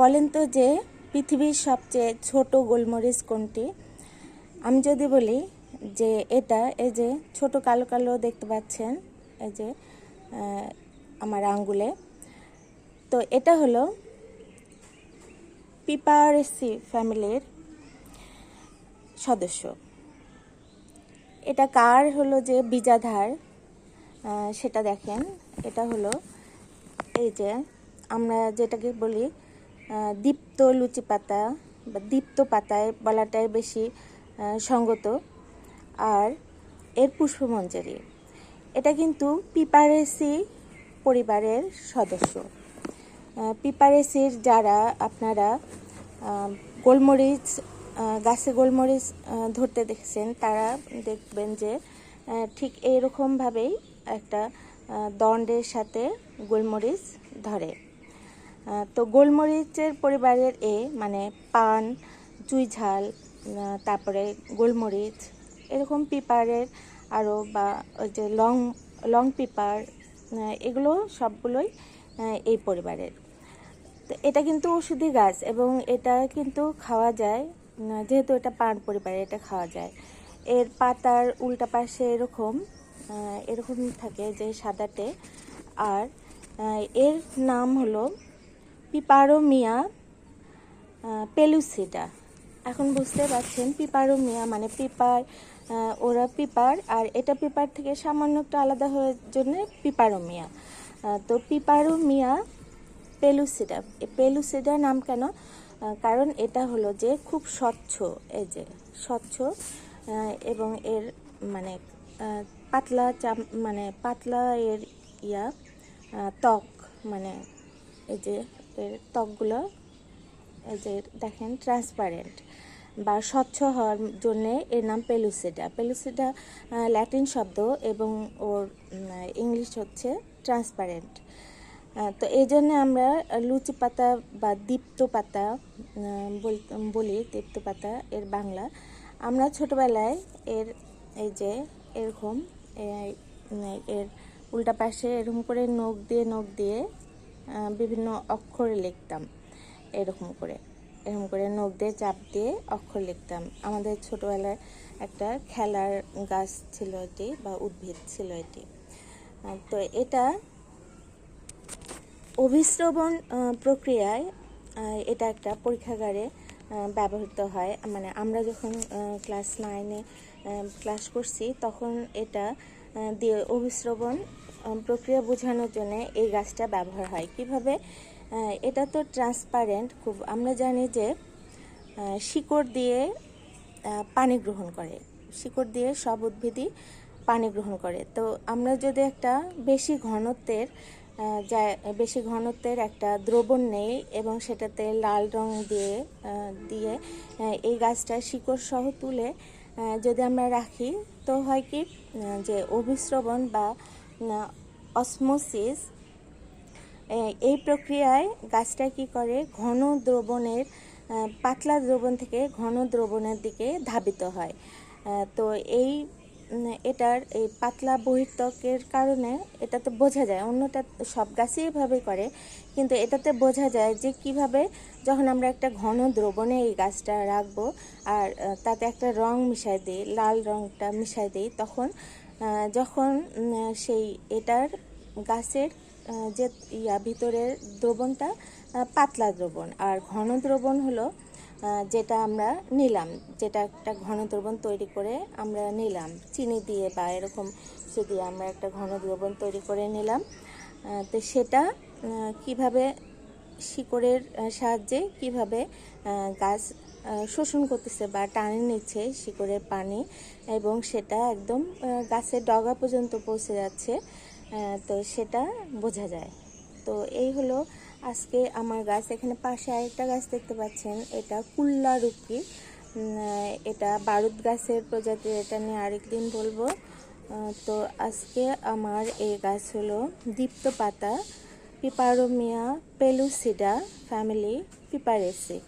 বলেন তো যে পৃথিবীর সবচেয়ে ছোট গোলমরিচ কোনটি? আমি যদি বলি যে এটা, এই যে ছোট কালো কালো দেখতে পাচ্ছেন, এই যে আমার আঙ্গুলে, তো এটা হলো পিপারেসি ফ্যামিলির সদস্য। এটা কার হলো যে বিজাধার? সেটা দেখেন। এটা হলো এই যে, আমরা যেটাকে বলি দীপ্ত লুচি পাতা বা দীপ্ত পাতায় বলাটাই বেশি সঙ্গত। আর এর পুষ্পমঞ্জরি। এটা কিন্তু পিপারেসি পরিবারের সদস্য। পিপারেসির যারা আপনারা গোলমরিচ গাছে গোলমরিচ ধরতে দেখেছেন, তারা দেখবেন যে ঠিক এইরকমভাবেই একটা দণ্ডের সাথে গোলমরিচ ধরে। তো গোলমরিচের পরিবারের এ মানে পান চুই ঝাল তারপরে গোলমরিচ, এরকম পিপারের আরও বা ওই যে লং লং পিপার এগুলো সবগুলোই এই পরিবারের। তো এটা কিন্তু ওষুধি গাছ এবং এটা কিন্তু খাওয়া যায় যেহেতু এটা পান পরিবারে এটা খাওয়া যায়। এর পাতার উল্টা পাশে এরকম এরকম থাকে যে সাদাটে। আর এর নাম হলো পিপারোমিয়া পেলুসিডা এখন বুঝতে পারছেন পিপারোমিয়া মানে পিপার ওরা পিপার, আর এটা পিপার থেকে সামান্য একটু আলাদা হওয়ার জন্য পিপারোমিয়া তো পিপারোমিয়া পেলুসিডা এই পেলুসিডার নাম কেন? কারণ এটা হলো যে খুব স্বচ্ছ, এই যে স্বচ্ছ এবং এর মানে পাতলা চাম মানে পাতলা এর ইয়া ত্বক মানে এই যে ত্বকগুলো যে দেখেন ট্রান্সপারেন্ট বা স্বচ্ছ হওয়ার জন্য এর নাম পেলুসিডা পেলুসিডা ল্যাটিন শব্দ এবং ওর ইংলিশ হচ্ছে ট্রান্সপারেন্ট তো এই জন্য আমরা লুচি পাতা বা দীপ্ত পাতা বল- দীপ্ত পাতা এর বাংলা। আমরা ছোটবেলায় এর, এই যে এরকম এর উল্টা পাশে এরকম করে নখ দিয়ে নখ দিয়ে বিভিন্ন অক্ষরে লিখতাম, এরকম করে। এরকম করে নখ দিয়ে চাপ দিয়ে অক্ষর লিখতাম। আমাদের ছোটোবেলায় একটা খেলার গাছ ছিল এটি, বা উদ্ভিদ ছিল এটি। তো এটা অভিশ্রবণ প্রক্রিয়ায় এটা একটা পরীক্ষাগারে ব্যবহৃত হয়। মানে আমরা যখন ক্লাস নাইনে ক্লাস করছি, তখন এটা দিয়ে অভিশ্রবণ প্রক্রিয়া বোঝানোর জন্য এই গাছটা ব্যবহার হয়। কীভাবে? এটা তো ট্রান্সপারেন্ট খুব, আমরা জানি যে শিকড় দিয়ে পানি গ্রহণ করে। শিকড় দিয়ে সব উদ্ভিদই পানি গ্রহণ করে। তো আমরা যদি একটা বেশি ঘনত্বের যা বেশি ঘনত্বের একটা দ্রবণ নেই এবং সেটাতে লাল রং দিয়ে দিয়ে এই গাছটা শিকড় সহ তুলে যদি আমরা রাখি, তো হয় কি যে অভিশ্রবণ বা অসমোসিস এই প্রক্রিয়ায় গাছটা কি করে ঘন দ্রবণের পাতলা দ্রবণ থেকে ঘন দ্রবণের দিকে ধাবিত হয়। তো এই এটার এই পাতলা বহির্ত্বকের কারণে এটাতে বোঝা যায়, অন্যটা সব গাছই এভাবে করে, কিন্তু এটাতে বোঝা যায় যে কীভাবে যখন আমরা একটা ঘন দ্রবণে এই গাছটা রাখব আর তাতে একটা রং মিশাই দিই, লাল রংটা মিশাই দিই, তখন যখন সেই এটার গাছের যে ইয়া ভিতরের দ্রবণটা পাতলা দ্রবণ, আর ঘন দ্রবণ হলো যেটা আমরা নিলাম, যেটা একটা ঘন দ্রবণ তৈরি করে আমরা নিলাম। চিনি দিয়ে বা এরকম দিয়ে আমরা একটা ঘন দ্রবণ তৈরি করে নিলাম। তো সেটা কীভাবে শিকড়ের সাহায্যে কীভাবে গাছ শোষণ করতেছে বা টানে নিচ্ছে শিকড়ের পানি এবং সেটা একদম গাছের ডগা পর্যন্ত পৌঁছে যাচ্ছে তো সেটা বোঝা যায়। তো এই হলো আজকে আমার গাছ, এখানে পাশে আরেকটা গাছ দেখতে পাচ্ছেন, এটা কুল্লা রুকি এটা বারুদ গাছের প্রজাতি এটা নিয়ে আরেকদিন বলব। তো আজকে আমার এই গাছ হলো দীপ্ত পাতা পিপারোমিয়া পেলুসিডা ফ্যামিলি পিপারেসি